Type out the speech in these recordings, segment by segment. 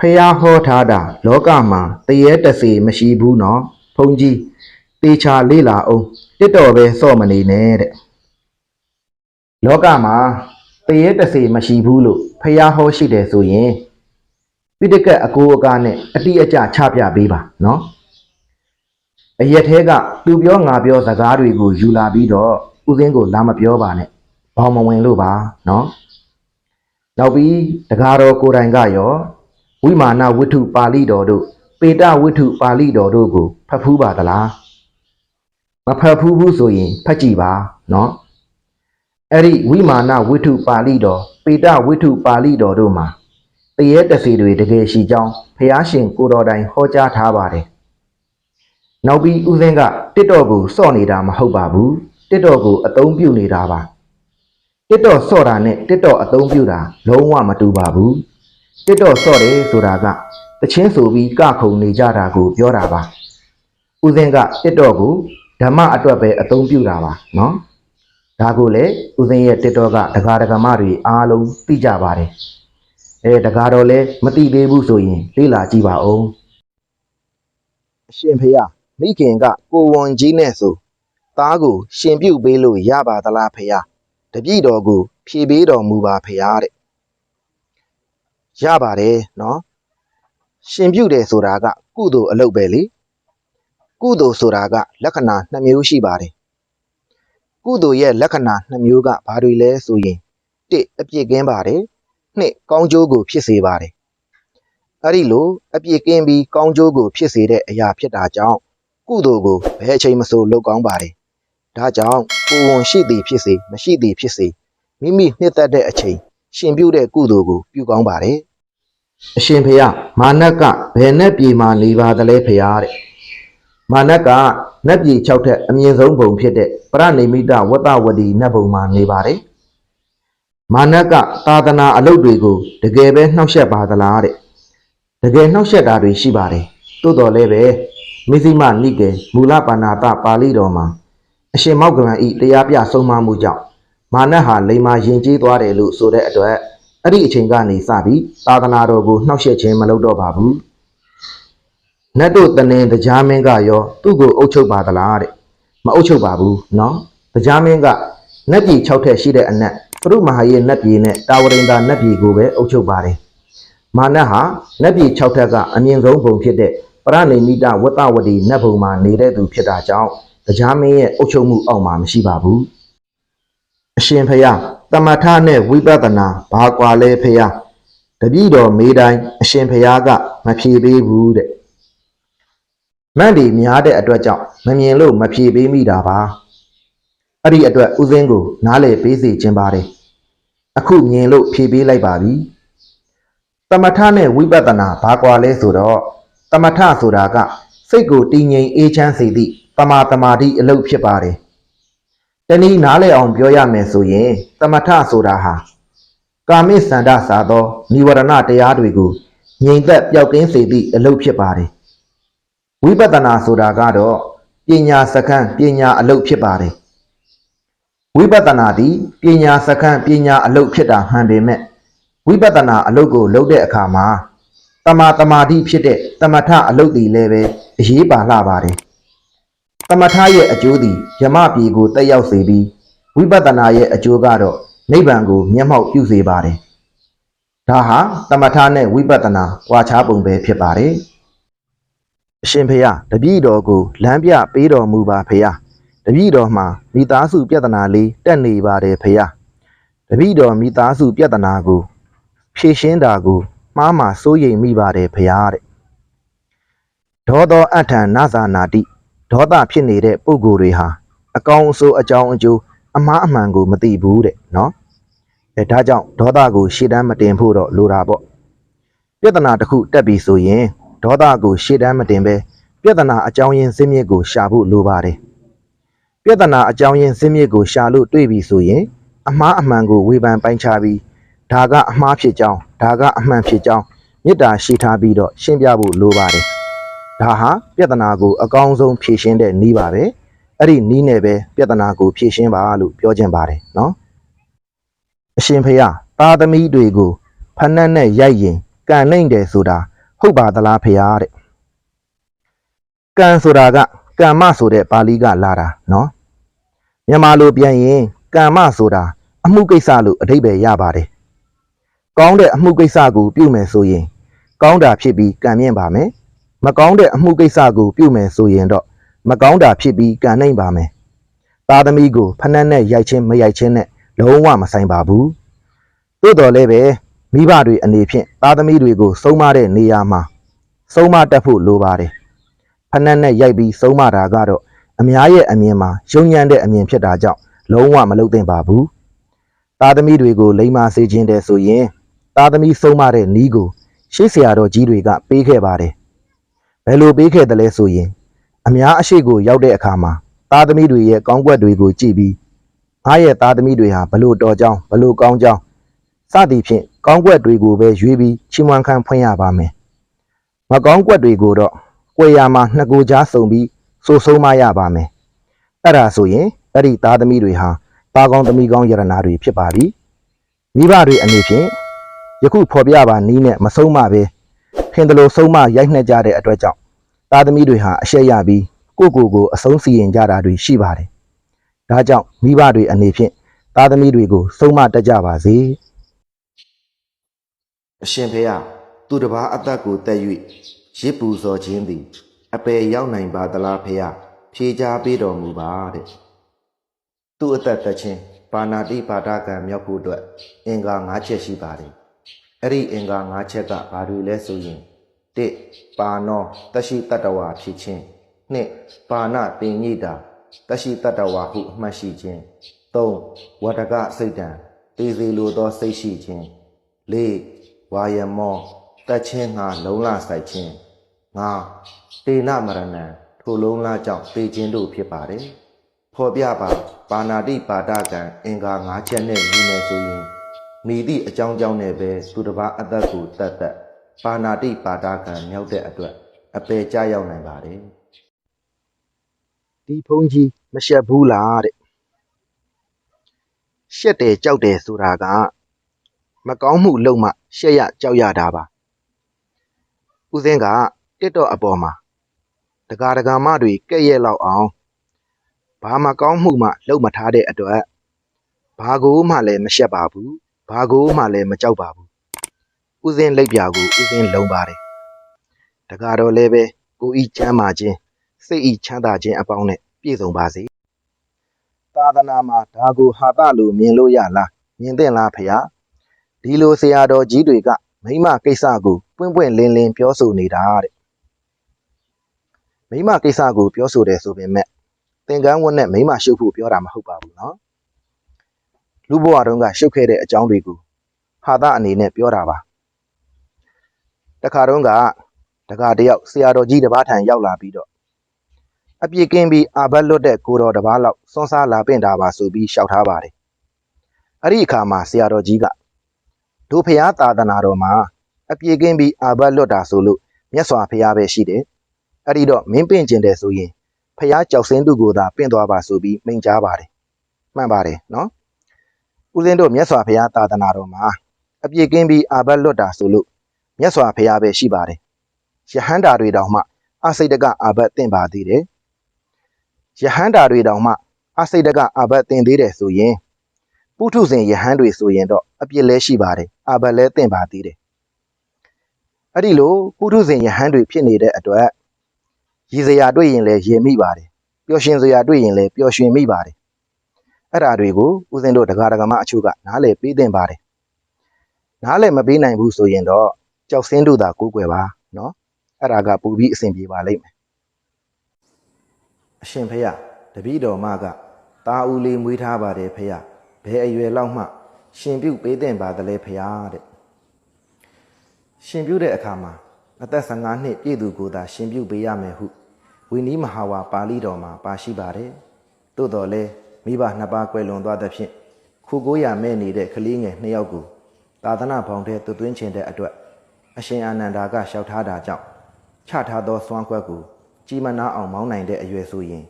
ဖះဟောထားတာလောကမှာတရေတစေမရှိဘူးနော်ဘုန်းကြီးတေချာလေးလာအောင်တစ်တော်ပဲစော့မနေနဲ့တဲ့လောကမှာတရေတစေမရှိဘူးလို့ဖះဟောရှိတယ်ဆိုရင်ပိဋကတ်အကိုအကားနဲ့အတိအကျချပြပေးပါနော်အရက်သေးကသူပြောငါပြောစကားတွေကိုယူလာပြီးတော့ဥစဉ်ကိုလာမပြောပါနဲ့ဘောင်မဝင်လို့ပါနော်နောက်ပြီးတကားတော်ကိုယ်တိုင်ကရော ဝိမာနဝိထုပါဠိတော်တို့ပေတဝိထုပါဠိတော်တို့ကိုဖတ်ဖူးပါသလားမဖတ်ဖူးဘူးဆိုရင်ဖတ်ကြည့်ပါနော်အဲ့ဒီဝိမာနဝိထုပါဠိတော်ပေတဝိထုပါဠိတော်တို့မှာတရေတစီတွေတကယ်ရှိကြောင်းဖះရှင်ကိုတော်တိုင်ဟောကြားထားပါတယ်နောက်ပြီးဥစဉ်ကတစ်တော်ကိုစော့နေတာမဟုတ်ပါဘူးတစ်တော်ကိုအသုံးပြုနေတာပါတစ်တော့စော့တာနဲ့တစ်တော့အသုံးပြုတာလုံးဝမတူပါဘူး တစ်တော့စော့တယ်ဆိုတာကတချင်းဆိုပြီးကခုံနေကြတာကိုပြောတာပါဦးစင်းကတစ်တော့ကိုဓမ္မအတွက်ပဲအသုံးပြုတာပါနော်ဒါကိုလေဦးစင်းရဲ့တစ်တော့ကဒကာဒကမတွေအားလုံးသိကြပါတယ်အဲဒကာတော့လည်းမသိသေးဘူးဆိုရင်လေ့လာကြည့်ပါဦးအရှင်ဖေယမိခင်ကကိုဝန်ကြီးနဲ့ဆိုသားကိုရှင်ပြုတ်ပေးလို့ရပါသလားဖေယတပြည့်တော်ကိုဖြေပေးတော်မူပါဖရာတဲ့ ရပါတယ်နော်ရှင်ပြုတယ်ဆိုတာက ကုသိုလ်အလုပ်ပဲလေကုသိုလ်ဆိုတာက လက္ခဏာနှစ်မျိုးရှိပါတယ်ကုသိုလ်ရဲ့လက္ခဏာနှစ်မျိုးကဘာတွေလဲဆိုရင်တစ်အပြစ်ကင်းပါတယ်နှစ်ကောင်းကျိုးကိုဖြစ်စေပါတယ်အဲ့ဒီလိုအပြစ်ကင်းပြီးကောင်းကျိုးကိုဖြစ်စေတဲ့အရာဖြစ်တာကြောင့်ကုသိုလ်ကိုဘယ်အချိန်မဆိုလုပ်ကောင်းပါတယ်ဒါကြောင့်ကိုယ်ဝန်ရှိသည်ဖြစ်စေမရှိသည်ဖြစ်စေမိမိနှစ်သက်တဲ့အချိန်ရှင်ပြုတဲ့ကုသိုလ်ကိုပြုကောင်းပါတယ် အရှင်ဖေယမာနကဘယ်နဲ့ပြေမာနေပါသလဲဖေယတဲ့မာနကနတ်ပြည်6ထက်အမြင့်ဆုံးဘုံဖြစ်တဲ့ပရဏိမိတဝတ္တဝတီနတ်ဘုံမှာနေပါတယ်မာနကသာသနာအလုပ်တွေကိုတကယ်ပဲနှောက်ယှက်ပါသလားတဲ့တကယ်နှောက်ယှက်တာတွေရှိပါတယ်တိုးတော်လည်းပဲမိစိမနိကေမူလပါဏာတပါဠိတော်မှာအရှင်မောက္ကလန်ဤတရားပြဆုံးမမှုကြောင့်မာနဟာလိမ္မာယဉ်ကျေးသွားတယ်လို့ဆိုတဲ့အတွက် အဲ့ဒီအချိန်ကနေစပြီးသာသနာတော်ကိုနှောက်ယှက်ခြင်းမလုပ်တော့ပါဘူးနတ်တို့တနင်တရားမင်းကရောသူ့ကိုအုပ်ချုပ်ပါသလားတဲ့မအုပ်ချုပ်ပါဘူးเนาะတရားမင်းကနတ်ပြည်6ထက်ရှိတဲ့အနက်ပရုမဟာယေနတ်ပြည်နဲ့တာဝရိန္ဒာနတ်ပြည်ကိုပဲအုပ်ချုပ်ပါတယ်မာနဟာနတ်ပြည်6ထက်ကအမြင့်ဆုံးဘုံဖြစ်တဲ့ပရဏိမိတဝတ္တဝတီနတ်ဘုံမှာနေတဲ့သူဖြစ်တာကြောင့် တရားမင်းရဲ့အုပ်ချုပ်မှုအောက်မှာမရှိပါဘူးအရှင်ဖယား တမထနဲ့ဝိပဿနာဘာကွာလဲဖယားတပည့်တော်မေးတိုင်းအရှင်ဖယားကမဖြေပေးဘူးတဲ့မန့်ဒီများတဲ့အတွက်ကြောင့်မမြင်လို့မဖြေပေးမိတာပါအဲ့ဒီအတွက်ဥစဉ်ကို နားလေပေးစီခြင်းပါတယ်အခုမြင်လို့ဖြေပေးလိုက်ပါပြီတမထနဲ့ဝိပဿနာဘာကွာလဲဆိုတော့တမထဆိုတာကစိတ်ကိုတည်ငြိမ်အေးချမ်းစေသည့်တမာတမာတိအလုပ်ဖြစ်ပါတယ်။ တနည်းနားလည်အောင်ပြောရမယ်ဆိုရင်တမထဆိုတာဟာကာမိစန္ဒစာသောនិဝရဏတရားတွေကိုငြိမ်သက်ပျောက်ကင်းစေသည့်အလုပ်ဖြစ်ပါတယ်။ဝိပဿနာဆိုတာကတော့ပညာစခန်းပညာအလုပ်ဖြစ်ပါတယ်။ဝိပဿနာသည်ပညာစခန်းပညာအလုပ်ဖြစ်တာမှန်ပေမဲ့ဝိပဿနာအလုပ်ကိုလုပ်တဲ့အခါမှာတမာတမာတိဖြစ်တဲ့တမထအလုပ်တွေလည်းပဲအရေးပါလှပါတယ်။ တမထရဲ့အကျိုးသည်ယမပြည်ကိုတက်ရောက်စေပြီးဝိပဿနာရဲ့အကျိုးကတော့နိဗ္ဗာန်ကိုမျက်မှောက်ပြုစေပါတယ်။ဒါဟာတမထနဲ့ဝိပဿနာကွာခြားပုံပဲဖြစ်ပါတယ်။အရှင်ဖေယတပည့်တော်ကိုလမ်းပြပေးတော်မူပါဖေယ။တပည့်တော်မှာမိသားစုပြဿနာလေးတက်နေပါတယ်ဖေယ။တပည့်တော်မိသားစုပြဿနာကိုဖြေရှင်းတာကိုမှားမှစိုးရိမ်မိပါတယ်ဖရားတဲ့ဒေါသောအထံနာဇာနာတိ ဒေါသဖြစ်နေတဲ့ပုဂ္ဂိုလ်တွေဟာအကောင်အဆိုးအကြောင်းအကျိုးအမှားအမှန်ကိုမသိဘူးတဲ့နော်အဲဒါကြောင့်ဒေါသကိုရှေ့တန်းမတင်ဖို့တော့လိုတာပေါ့ပြဿနာတစ်ခုတက်ပြီဆိုရင်ဒေါသကိုရှေ့တန်းမတင်ပဲပြဿနာအကြောင်းရင်းစင်းမြစ်ကိုရှာဖို့လိုပါတယ်ပြဿနာအကြောင်းရင်းစင်းမြစ်ကိုရှာလို့တွေ့ပြီဆိုရင်အမှားအမှန်ကိုဝေဖန်ပိုင်းခြားပြီးဒါကအမှားဖြစ်ကြောင်းဒါကအမှန်ဖြစ်ကြောင်းမေတ္တာရှိထားပြီးတော့ရှင်းပြဖို့လိုပါတယ် ဒါဟာပြဿနာကိုအကောင်းဆုံးဖြေရှင်းတဲ့နည်းပါပဲအဲ့ဒီနည်းနဲ့ပဲပြဿနာကိုဖြေရှင်းပါလို့ပြောခြင်းပါတယ်နော်အရှင်ဖေယသားသမီးတွေကိုဖဏတ်နဲ့ရိုက်ရင်ကံနှိမ့်တယ်ဆိုတာဟုတ်ပါသလားဖေဟာတဲ့ကံဆိုတာကကမ္မဆိုတဲ့ပါဠိကလာတာနော်မြန်မာလိုပြန်ရင်ကမ္မဆိုတာအမှုကိစ္စလို့အဓိပ္ပာယ်ရပါတယ်ကောင်းတဲ့အမှုကိစ္စကိုပြုမယ်ဆိုရင် ကောင်းတာဖြစ်ပြီးကံမြင့်ပါမယ် မကောင်းတဲ့အမှုကိစ္စကိုပြုမယ်ဆိုရင်တော့မကောင်းတာဖြစ်ပြီးကံနှိမ့်ပါမယ်သားသမီးကိုဖနှက်နဲ့ရိုက်ချင်းမရိုက်ချင်းနဲ့လုံးဝမဆိုင်ပါဘူးသို့တော်လည်းပဲမိဘတွေအနေဖြင့်သားသမီးတွေကိုစုံမတဲ့နေရာမှာစုံမတတ်ဖို့လိုပါတယ်ဖနှက်နဲ့ရိုက်ပြီးစုံမတာကတော့အများရဲ့အမြင်မှာယုံညံ့တဲ့အမြင်ဖြစ်တာကြောင့်လုံးဝမလုပ်သင့်ပါဘူးသားသမီးတွေကိုလိမ္မာစေခြင်းတဲ့ဆိုရင်သားသမီးစုံမတဲ့နီးကိုရှေးဆရာတော်ကြီးတွေကပေးခဲ့ပါတယ်။ ဘယ်လိုပေးခဲ့တယ်လဲဆိုရင် အများအရှိကိုရောက်တဲ့အခါမှာသားသမီးတွေရဲ့ကောင်းကွက်တွေကိုကြည့်ပြီးငါရဲ့သားသမီးတွေဟာဘလို့တော်ကြောင်းဘလို့ကောင်းကြောင်းစသည်ဖြင့်ကောင်းကွက်တွေကိုပဲရွေးပြီးချီးမွမ်းခံဖွင့်ရပါမယ်။မကောင်းကွက်တွေကိုတော့ကြွယ်ရမှာနှစ်ကိုကြားစုံပြီးစိုးဆုံးမရပါမယ်။အဲ့ဒါဆိုရင်အဲ့ဒီသားသမီးတွေဟာသားကောင်းသမီးကောင်းယရနာတွေဖြစ်ပါပြီ။မိဘတွေအနေဖြင့်ယခုဖော်ပြပါနီးနဲ့မဆုံးမပဲထ င်တယ်လို့ဆုံးမရိုက်နှက်ကြတဲ့အတွက်ကြောင့်သားသမီးတွေဟာအရှက်ရပြီးကိုယ့်ကိုယ်ကိုအဆုံးစီရင်ကြတာတွေရှိပါတယ်။ဒါကြောင့်မိဘတွေအနေဖြင့်သားသမီးတွေကိုဆုံးမတတ်ကြပါစေ။အရှင်ဖေယသူတစ်ပါးအသက်ကိုတက်၍ရစ်ပူဇော်ခြင်းသည်အပေရောက်နိုင်ပါသလားဖေယဖြေချပေးတော်မူပါတဲ့။သူ့အသက်သက်ချင်းပါဏာတိပါဒကံမြောက်ဖို့အတွက်အင်္ဂါ၅ချက်ရှိပါတယ်။ အဲ့ဒီအင်္ဂါ၅ချက်ကဘာတွေလဲဆိုရင်၁ပါနောတရှိတတ္တဝါဖြစ်ခြင်း၂ပါဏတင်ညိတာတရှိတတ္တဝါဟုအမှတ်ရှိခြင်း၃ဝတ္တကစိတ်တံတေစီလိုသောစိတ်ရှိခြင်း၄ဝါယမောတက်ချင်းငါလုံးလဆိုင်ခြင်း၅တေနမရဏံထိုလုံးလားကြောင့်သိခြင်းတို့ဖြစ်ပါတယ်ဖော်ပြပါပါဏာတိပါဒကံအင်္ဂါ၅ချက်နဲ့ညီမယ်ဆိုရင် မိသည့်အကြောင်းကြောင့်နဲ့ပဲသူတစ်ပါးအသက်ကိုတတ်တတ်ပါဏာတိပါဒကံမြောက်တဲ့အတွက်အပေကြရောက်နိုင်ပါတယ်ဒီဖုန်းကြီးမရှက်ဘူးလားတဲ့ရှက်တယ်ကြောက်တယ်ဆိုတာကမကောင်းမှုလုပ်မှရှက်ရကြောက်ရတာပါဦးစင်းကတစ်တော့အပေါ်မှာတကာတကာမတွေကဲ့ရဲ့လောက်အောင်ဘာမကောင်းမှုမှလုပ်မထားတဲ့အတွက်ဘာကိုမှလည်းမရှက်ပါဘူး ဘာကိုမှလည်းမကြောက်ပါဘူးဦးစင်းလက်ပြာကိုဦးစင်းလုံပါတယ်တကားတော့လည်းပဲကိုဤချမ်းမာခြင်းစိတ်ဤချမ်းသာခြင်းအပေါင်းနဲ့ပြည့်စုံပါစေသာသနာမှာဒါကိုဟာတလို့မြင်လို့ရလားမြင်သင့်လားဖရာဒီလိုဆရာတော်ကြီးတွေကမိမကိစ္စကိုပွင့်ပွင့်လင်းလင်းပြောဆိုနေတာတဲ့မိမကိစ္စကိုပြောဆိုတယ်ဆိုပေမဲ့သင်္ကန်းဝတ်နဲ့မိမရှုပ်ဖို့ပြောတာမဟုတ်ပါဘူးနော် လူဘဝတုန်းကရှုပ်ခဲ့တဲ့အကြောင်းတွေကိုဟာသအနေနဲ့ပြောတာပါတခါတုန်းကတခါတယောက်ဆရာတော်ကြီးတစ်ပါးထံရောက်လာပြီးတော့အပြစ်ကင်းပြီးအာဘတ်လွတ်တဲ့ကိုတော်တစ်ပါးလောက်စွန့်စားလာပင့်တာပါဆိုပြီးရှောက်ထားပါတယ်အဲ့ဒီအခါမှာဆရာတော်ကြီးကဒုဖျားသာသနာတော်မှာအပြစ်ကင်းပြီးအာဘတ်လွတ်တာဆိုလို့မြတ်စွာဘုရားပဲရှိတယ်အဲ့ဒီတော့မင်းပင့်ကျင်တယ်ဆိုရင်ဖျားကြောက်စင်းသူကိုသာပင့်သွားပါဆိုပြီးမိန့်ကြားပါတယ်မှန်ပါတယ်နော် ဦးဇင်းတို့မြတ်စွာဘုရားသာသနာတော်မှာအပြည့်ကင်းပြီးအာဘတ်လွတ်တာဆိုလို့မြတ်စွာဘုရားပဲရှိပါတယ်။ယဟန္တာတွေတောင်မှအစိတ်တကအာဘတ်သင်ပါသေးတယ်။ယဟန္တာတွေတောင်မှအစိတ်တကအာဘတ်သင်သေးတယ်ဆိုရင်ပုထုဇဉ်ယဟန်တွေဆိုရင်တော့အပြစ်လဲရှိပါတယ်။အာဘတ်လဲသင်ပါသေးတယ်။အဲ့ဒီလိုပုထုဇဉ်ယဟန်တွေဖြစ်နေတဲ့အတွက်ရည်စရာတွေ့ရင်လည်းရင်မိပါတယ်။ပျော်ရွှင်စရာတွေ့ရင်လည်းပျော်ရွှင်မိပါတယ်။ အဲ့ဓာတွေကိုဦးဇင်းတို့တရားဓမ္မအချို့ကနားလည်ပေးသင့်ပါတယ်နားလည်မပေးနိုင်ဘူးဆိုရင်တော့ကြောက်စင်းတို့သာကိုးကွယ်ပါနော်အဲ့ဒါကပူပြီးအဆင်ပြေပါလိမ့်မယ်အရှင်ဖေယတပည့်တော်မကတာဦးလေးမွေးထားပါတယ်ဖေယဘယ်အရွယ်လောက်မှ ရှင်ပြုတ်ပေးသင့်ပါသလဲဖေယတဲ့ရှင်ပြုတ်တဲ့အခါမှာအသက်15နှစ်ပြည့်သူကိုသာရှင်ပြုတ်ပေးရမယ်ဟုဝိနည်းမဟာဝါပါဠိတော်မှာပါရှိပါတယ်သို့တော်လည်း မိဘနှစ်ပါးကွယ်လွန်သွားသဖြင့်ခုကိုရမဲ့နေတဲ့ကလေးငယ်နှစ်ယောက်ကိုသာသနာဖောင်ထဲသွတ်သွင်းခြင်းတဲ့အတွက်အရှင်အာနန္ဒာကလျှောက်ထားတာကြောင့်ချထားသောစွမ်းခွက်ကိုကြီးမနာအောင်မောင်းနိုင်တဲ့အရွယ်ဆိုရင်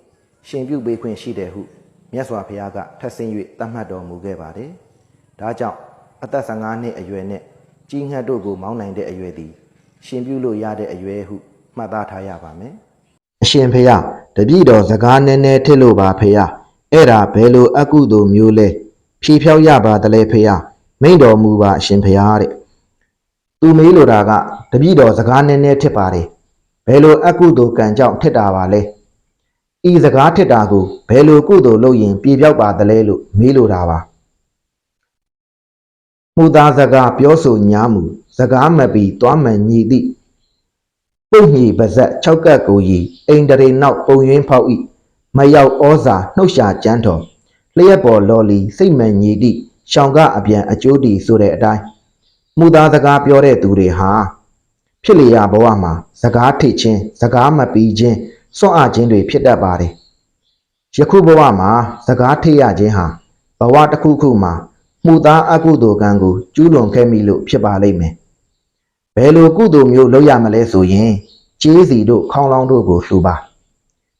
ရှင်ပြုတ်ပေးခွင့်ရှိတယ်ဟုမြတ်စွာဘုရားကထပ်ဆင်း၍တတ်မှတ်တော်မူခဲ့ပါတယ်။ဒါကြောင့်အသက်15နှစ်အရွယ်နဲ့ကြီးငှက်တို့ကိုမောင်းနိုင်တဲ့အရွယ်သည်ရှင်ပြုလို့ရတဲ့အရွယ်ဟုမှတ်သားထားရပါမယ်အရှင်ဖေယတပည့်တော်စကားနည်းနည်းထစ်လို့ပါဖေယ အဲ့ဒါဘယ်လိုအကုသိုလ်မျိုးလဲဖြေဖြောက်ရပါတလဲဖေယမိန့်တော်မူပါအရှင်ဖေယတဲ့သူမေးလိုတာကတပည့်တော်စကားနည်းနည်းထစ်ပါတယ်ဘယ်လိုအကုသိုလ်ကံကြောင့်ထစ်တာပါလဲဤစကားထစ်တာကိုဘယ်လိုကုသိုလ်လုပ်ရင်ပြေပြောက်ပါတလဲလို့မေးလိုတာပါမှုသားစကားပြောဆိုညားမူစကားမပီသွားမှန်ညီသည့်ပုတ်ညီပါဇက်၆ကပ်ကိုရီအိန္ဒြေနောက်ပုံရင်းဖောက်ဤ မရောက်ဩဇာနှုတ်ရှာကြမ်းတော်လျက်ပေါ်လော်လီစိတ်မှန်ညီသည့်ရှောင်ကအပြန်အကျိုးတီဆိုတဲ့အတိုင်းမှုသားစကားပြောတဲ့သူတွေဟာဖြစ်လျာဘဝမှာစကားထိချင်းစကားမပီချင်းစွန့်အားခြင်းတွေဖြစ်တတ်ပါတယ်ယခုဘဝမှာစကားထိရခြင်းဟာဘဝတစ်ခုခုမှာမှုသားအကုသိုလ်ကံကိုကျူးလွန်ခဲ့မိလို့ဖြစ်ပါလိမ့်မယ်။ဘယ်လိုကုသိုလ်မျိုးလုပ်ရမလဲဆိုရင်ကျေးစီတို့ခေါင်းလောင်းတို့ကိုလှူပါ။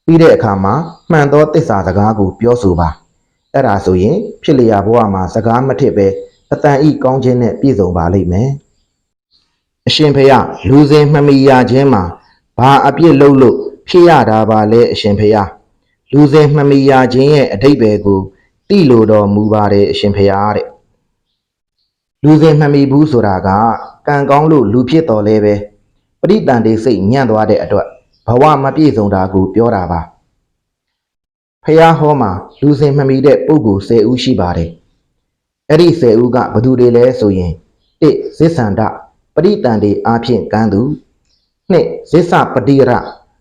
ပြီးတဲ့အခါမှာမှန်သောတစ္ဆာစကားကိုပြောဆိုပါ။အဲ့ဒါဆိုရင်ဖြစ်လျာဘဝမှာစကားမထစ်ပဲအတန်ဤကောင်းခြင်းနဲ့ပြည့်စုံပါလိမ့်မယ်။အရှင်ဖေယလူစဉ်မှမီရခြင်းမှာဘာအပြစ်လုပ်လို့ဖြစ်ရတာပါလဲအရှင်ဖေယလူစဉ်မှမီရခြင်းရဲ့အတိတ်ပဲကိုတိလိုတော်မူပါတယ်အရှင်ဖေယတဲ့လူစဉ်မှန်မိဘူးဆိုတာကကံကောင်းလို့လူဖြစ်တော်လဲပဲပရိတန်တေစိတ်ညံ့သွားတဲ့အတွက် ဘဝမပြည့်စုံတာကိုပြောတာပါဖះဟောမှာလူစဉ်မှန်မိတဲ့ပုဂ္ဂိုလ်10ဦးရှိပါတယ်အဲ့ဒီ10ဦးကဘယ်သူတွေလဲဆိုရင်1ဇစ္ဆန္ဒပရိတန်တေအားဖြင့်ကမ်းသူ2ဇစ္ဆပတိရ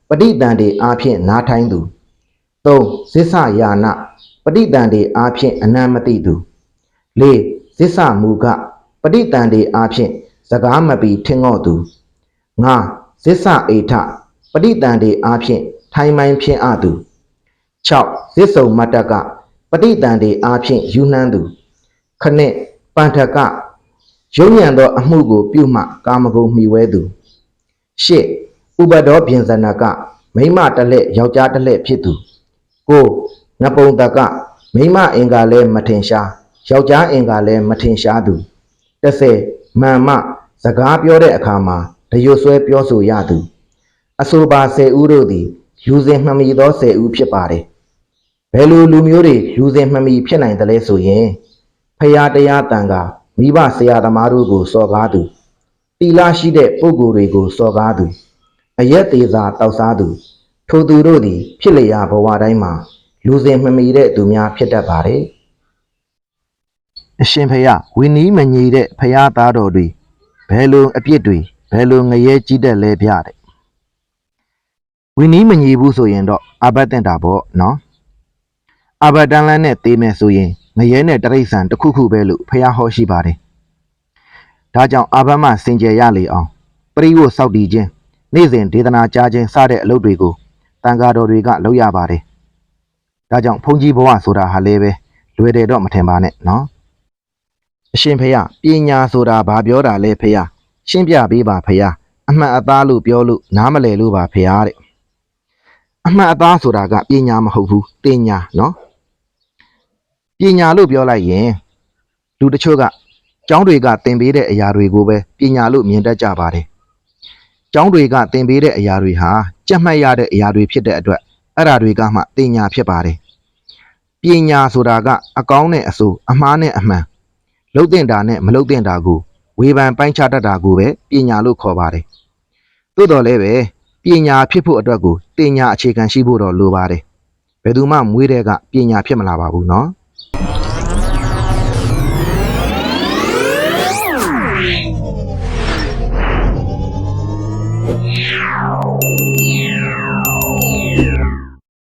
ပရိတန်တေအားဖြင့်နားထိုင်းသူ3ဇစ္ဆယာနပရိတန်တေအားဖြင့်အနံ့မတိသူ၄ဇစ္ဆမူကပဋိတန်တေအားဖြင့်စကားမပီထင်ငော့သူ၅ဇစ္ဆအေထ ပဋိတန်တေအားဖြင့်ထိုင်မိုင်းဖြင့်အသူ၆ဇစ္စုံမတ္တကပဋိတန်တေအားဖြင့်ယူနှန်းသူခဏစ်ပန္ထကရုံညံသောအမှုကိုပြုမှကာမဂုဏ်မှီဝဲသူ၈ဥပဒောပြင်ဇနကမိမတစ်လက်ယောက်ျားတစ်လက်ဖြစ်သူ၉နပုံတကမိမအင်္ဂါလဲမထင်ရှားယောက်ျားအင်္ဂါလည်းမထင်ရှားသူ30မာမစကားပြောတဲ့အခါမှာတရွတ်ဆွဲပြောဆိုရသူ အဆိုပါ10ဦးတို့သည်လူစဉ်မှန်မီသော10ဦးဖြစ်ပါတယ်ဘယ်လိုလူမျိုးတွေလူစဉ်မှန်မီဖြစ်နိုင်တယ်လဲဆိုရင်ဖရာတရားတန်ကမိဘဆရာသမားတို့ကိုစော်ကားသူတီလာရှိတဲ့ပုဂ္ဂိုလ်တွေကိုစော်ကားသူအရက်သေးစာတောက်စားသူ ထိုသူတို့သည် ဖြစ်လျာဘဝတိုင်းမှာလူစဉ်မှန်မီတဲ့သူများဖြစ်တတ်ပါတယ်အရှင်ဖယဝင်းနီးမညီတဲ့ဖယသားတော်တွေဘယ်လိုအပြစ်တွေဘယ်လိုငရဲကြီးတဲ့လဲပြတဲ့ ဝင်းနီးမညီဘူးဆိုရင်တော့အဘတ်တင်တာပေါ့နော်အဘတ်တန်လန်းနဲ့တေးမယ်ဆိုရင်ငရဲနဲ့တရိษံတစ်ခုခုပဲလို့ဖះဟောရှိပါတယ်ဒါကြောင့်အဘတ်မှစင်ကြယ်ရလေအောင်ပရိဝတ်စောက်တည်ခြင်းနေ့စဉ်ဒေသနာကြားခြင်းစတဲ့အလုပ်တွေကိုတန်ဃာတော်တွေကလုပ်ရပါတယ်ဒါကြောင့်ဘုန်းကြီးဘဝဆိုတာဟာလည်းပဲလွယ်တယ်တော့မထင်ပါနဲ့နော်အရှင်ဖေယပညာဆိုတာဘာပြောတာလဲဖေယရှင်းပြပေးပါဖေယအမှန်အသားလို့ပြောလို့နားမလည်လို့ပါဖေယတဲ့ အမှန်အသားဆိုတာကပညာမဟုတ်ဘူးတင်ညာနော်ပညာလို့ပြောလိုက်ရင်လူတချို့ကကျောင်းတွေကသင်ပေးတဲ့အရာတွေကိုပဲပညာလို့မြင်တတ်ကြပါတယ်ကျောင်းတွေကသင်ပေးတဲ့အရာတွေဟာကြက်မှတ်ရတဲ့အရာတွေဖြစ်တဲ့အတွက်အဲ့ဓာတွေကမှတင်ညာဖြစ်ပါတယ်ပညာဆိုတာကအကောင်းနဲ့အဆိုးအမှားနဲ့အမှန်လှုပ်တင်တာနဲ့မလှုပ်တင်တာကိုဝေဖန်ပိုင်းခြားတတ်တာကိုပဲပညာလို့ခေါ်ပါတယ်။သို့တော်လည်းပဲ ပညာဖြစ်ဖို့အတွက်ကိုတင်ညာအခြေခံရှိဖို့တော့လိုပါတယ်။ဘယ်သူမှမွေးတဲ့ကပညာဖြစ်မလာပါဘူးနော်။